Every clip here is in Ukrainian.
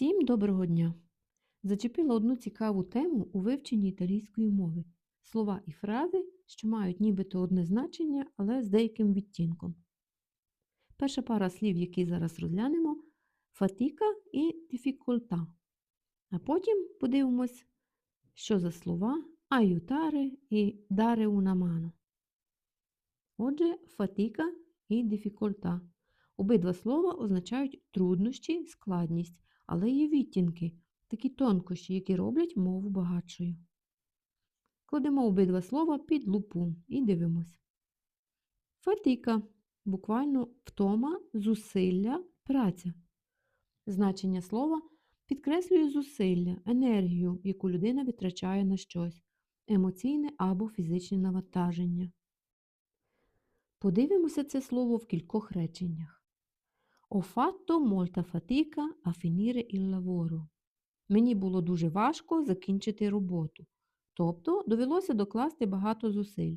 Всім доброго дня! Зачепила одну цікаву тему у вивченні італійської мови. Слова і фрази, що мають нібито одне значення, але з деяким відтінком. Перша пара слів, які зараз розглянемо фатіка і дифікульта. А потім подивимось, що за слова аютаре і даре una. Отже, фатіка і дифікульта. Обидва слова означають труднощі, складність, але є відтінки, такі тонкощі, які роблять мову багатшою. Кладемо обидва слова під лупу і дивимось. Фатіка буквально втома, зусилля, праця. Значення слова підкреслює зусилля, енергію, яку людина витрачає на щось, емоційне або фізичне навантаження. Подивимося це слово в кількох реченнях. Ho fatto molta fatica a finire il lavoro. Мені було дуже важко закінчити роботу. Тобто довелося докласти багато зусиль.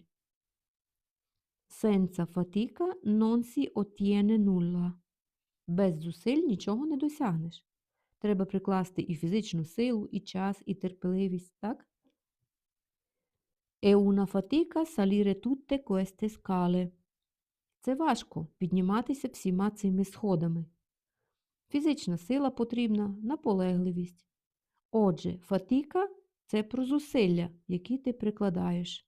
Senza fatica non si ottiene nulla. Без зусиль нічого не досягнеш. Треба прикласти і фізичну силу, і час, і терпеливість, так? È una fatica salire tutte queste scale. Це важко підніматися всіма цими сходами. Фізична сила потрібна, наполегливість. Отже, фатіка це про зусилля, які ти прикладаєш.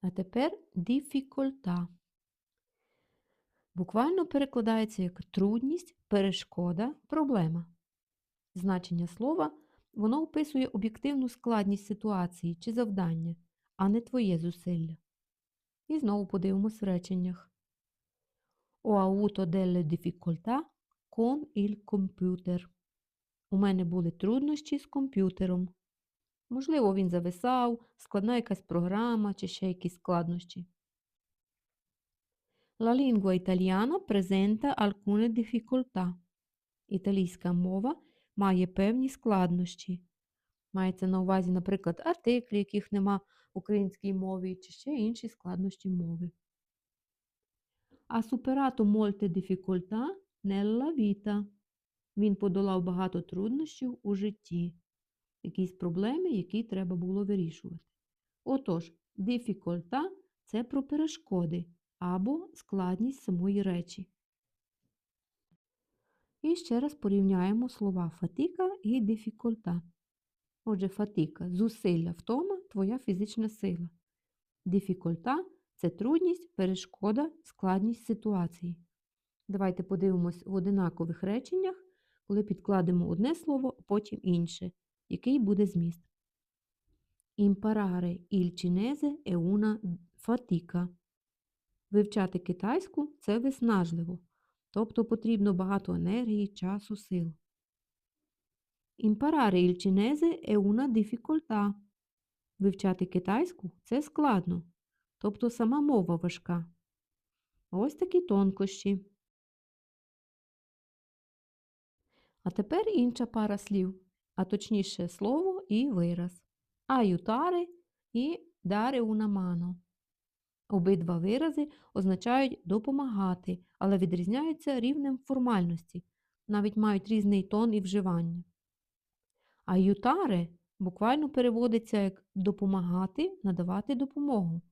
А тепер діфікольта. Буквально перекладається як трудність, перешкода, проблема. Значення слова воно описує об'єктивну складність ситуації чи завдання, а не твоє зусилля. І знову подивимось в реченнях. Ho avuto delle difficoltà con il computer. У мене були труднощі з комп'ютером. Можливо, він зависав, складна якась програма чи ще якісь складнощі. La lingua italiana presenta alcune difficoltà. Італійська мова має певні складнощі. Мається на увазі, наприклад, артиклі, яких нема в українській мові, чи ще інші складнощі мови. Ha superato molte difficoltà nella vita. Він подолав багато труднощів у житті, якісь проблеми, які треба було вирішувати. Отож, дифікольта це про перешкоди або складність самої речі. І ще раз порівняємо слова фатіка і дифікольта. Отже, фатіка зусилля втома твоя фізична сила. Дифікольта це трудність, перешкода, складність ситуації. Давайте подивимось в одинакових реченнях, коли підкладемо одне слово, а потім інше, який буде зміст. Імпараре è una fatica. Вивчати китайську це виснажливо, тобто потрібно багато енергії, часу, сил. Імпараре il cinese è una difficoltà. Вивчати китайську це складно, тобто сама мова важка. Ось такі тонкощі. А тепер інша пара слів, а точніше слово і вираз. Аютаре і una mano. Обидва вирази означають допомагати, але відрізняються рівнем формальності, навіть мають різний тон і вживання. Аютаре буквально переводиться як допомагати, надавати допомогу.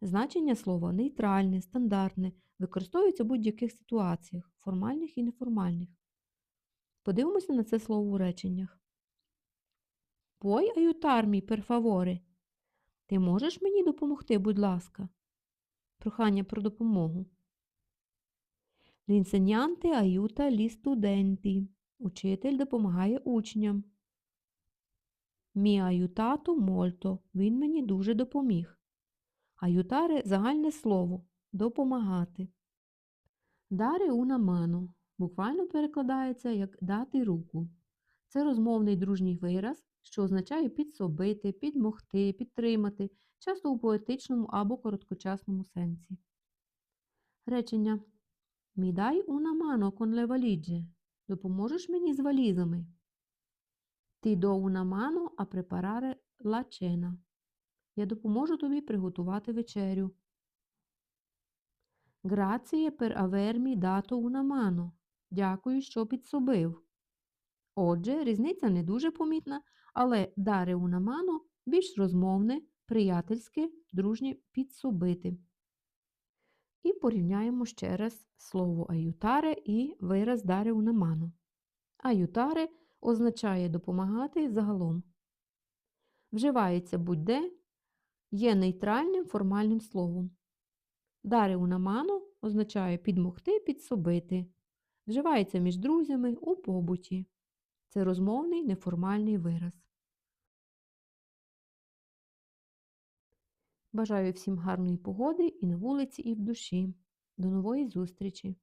Значення слова нейтральне, стандартне, використовується в будь-яких ситуаціях, формальних і неформальних. Подивимося на це слово у реченнях. Aiutarmi, per favore? Ти можеш мені допомогти, будь ласка? Прохання про допомогу. L'insegnante aiuta gli studenti. Учитель допомагає учням. Ha aiutato. Він мені дуже допоміг. Аютаре загальне слово допомагати. Дари una mano буквально перекладається як дати руку. Це розмовний дружній вираз, що означає підсобити, підмогти, підтримати, часто у поетичному або короткочасному сенсі. Речення una mano con le valigie. Допоможеш мені з валізами. Una mano a preparare la cena. Я допоможу тобі приготувати вечерю. Grazie per avermi dato una. Дякую, що підсобив. Отже, різниця не дуже помітна, але даре una mano більш розмовне, приятельське, дружнє підсобити. І порівняємо ще раз слово aiutare і вираз una mano. Означає допомагати загалом. Вживається будь-де, є нейтральним формальним словом. Una означає підмогти, підсобити. Вживається між друзями у побуті. Це розмовний неформальний вираз. Бажаю всім гарної погоди і на вулиці, і в душі. До нової зустрічі!